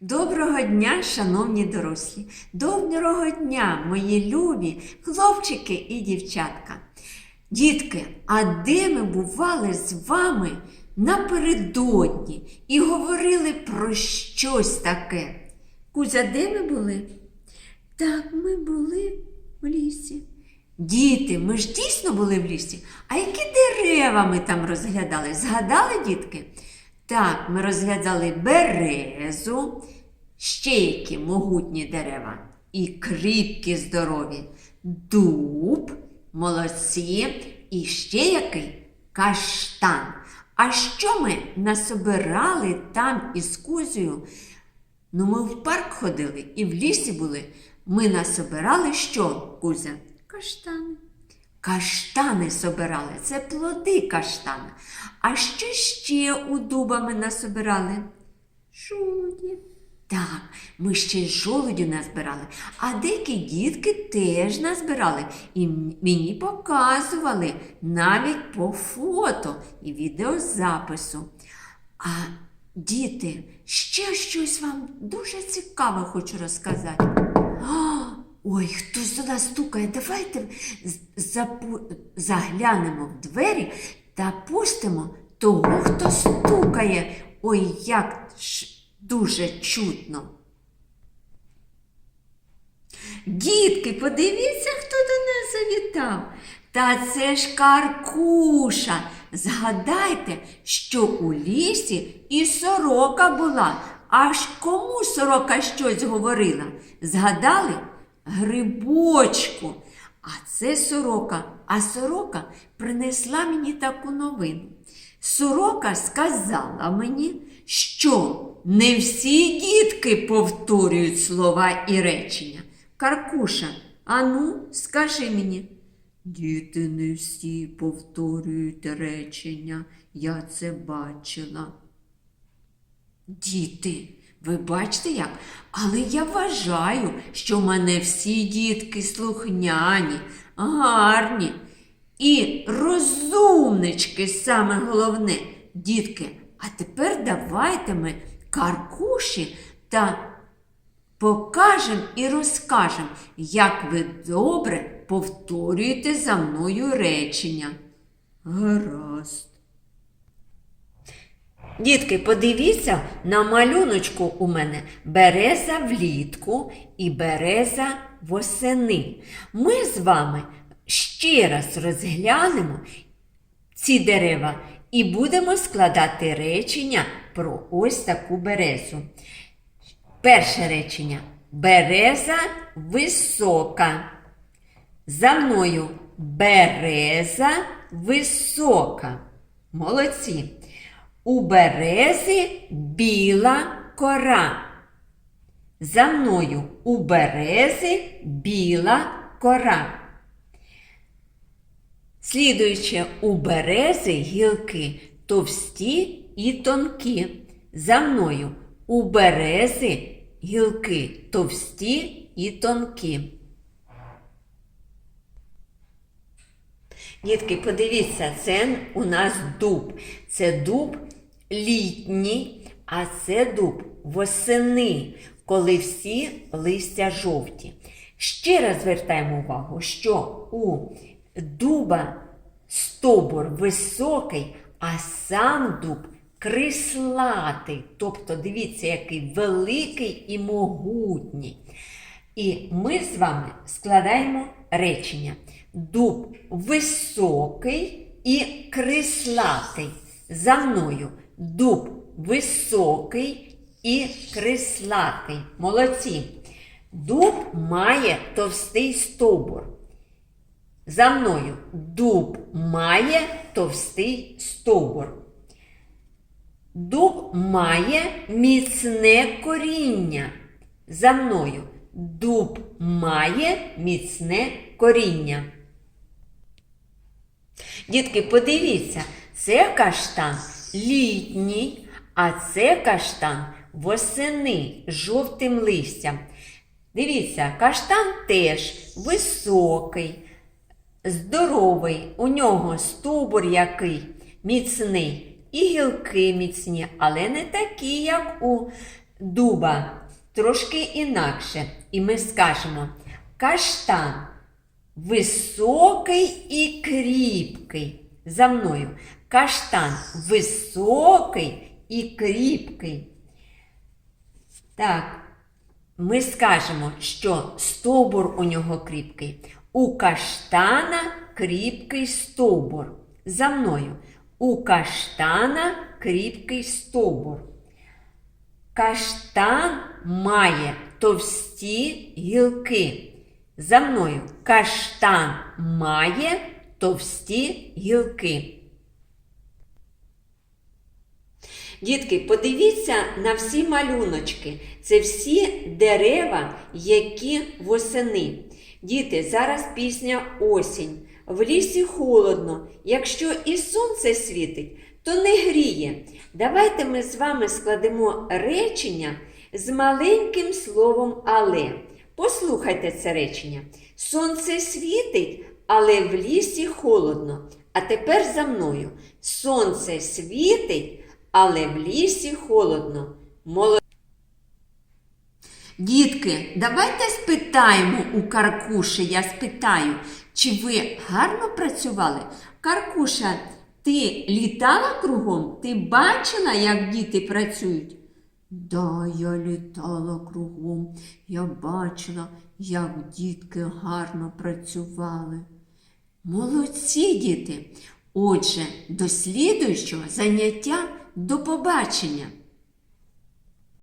Доброго дня, шановні дорослі! Доброго дня, мої любі хлопчики і дівчатка. Дітки, а де ми бували з вами напередодні і говорили про щось таке? Кузя, де ми були? Так, ми були в лісі. Діти, ми ж дійсно були в лісі. А які дерева ми там розглядали? Згадали, дітки? Так, ми розглядали березу, ще які могутні дерева і кріпкі здорові, дуб, молодці і ще який каштан. А що ми насобирали там із Кузею? Ну, ми в парк ходили і в лісі були. Ми насобирали що, Кузя? Каштани. Каштани собирали, це плоди каштана. А що ще у дуба ми насобирали? Жолуді. Так, ми ще й жолуді назбирали, а деякі дітки теж назбирали і мені показували навіть по фото і відеозапису. А діти, ще щось вам дуже цікаве хочу розказати. Ой, хтось до нас стукає. Давайте запу- заглянемо в двері та пустимо того, хто стукає. Ой, як ж дуже чутно. Дітки, подивіться, хто до нас завітав. Та це ж Каркуша. Згадайте, що у лісі і сорока була. Аж кому сорока щось говорила? Згадали? Грибочку. А це сорока. А сорока принесла мені таку новину. Сорока сказала мені, що не всі дітки повторюють слова і речення. Каркуша, ану, скажи мені. Діти не всі повторюють речення, я це бачила. Діти, ви бачите як? Але я вважаю, що в мене всі дітки слухняні, гарні і розумнички саме головне. Дітки, а тепер давайте ми каркуші та покажемо і розкажемо, як ви добре повторюєте за мною речення. Гаразд. Дітки, подивіться на малюночку у мене береза влітку і береза восени. Ми з вами ще раз розглянемо ці дерева і будемо складати речення про ось таку березу. Перше речення. Береза висока. За мною береза висока. Молодці. У берези біла кора. За мною у берези біла кора. Слідуючи у берези гілки товсті і тонкі. За мною у берези гілки товсті і тонкі. Дітки, подивіться, це у нас дуб. Це дуб літній, а це дуб восени, коли всі листя жовті. Ще раз звертаємо увагу, що у дуба стобур високий, а сам дуб крислатий. Тобто, дивіться, який великий і могутній. І ми з вами складаємо речення. Дуб високий і крислатий. За мною дуб високий і крислатий. Молодці. Дуб має товстий стовбур. За мною дуб має товстий стовбур. Дуб має міцне коріння. За мною дуб має міцне коріння. Дітки, подивіться, це каштан літній, а це каштан восени жовтим листям. Дивіться, каштан теж високий, здоровий, у нього стовбур який міцний, і гілки міцні, але не такі, як у дуба трошки інакше. І ми скажемо каштан високий і кріпкий. За мною. Каштан високий і кріпкий. Так, ми скажемо, що стовбур у нього кріпкий. У каштана кріпкий стовбур. За мною. У каштана кріпкий стовбур. Каштан має товсті гілки. За мною. Каштан має товсті гілки. Дітки, подивіться на всі малюночки. Це всі дерева, які восени. Діти, зараз пісня осінь. В лісі холодно. Якщо і сонце світить, то не гріє. Давайте ми з вами складемо речення з маленьким словом але. Послухайте це речення. Сонце світить, але в лісі холодно. А тепер за мною. Сонце світить, але в лісі холодно. Молодці. Дітки, давайте спитаємо у Каркуші, я спитаю, чи ви гарно працювали? Каркуша, ти літала кругом? Ти бачила, як діти працюють? Да, я літала кругом, я бачила, як дітки гарно працювали. Молодці діти! Отже, до слідуючого заняття до побачення!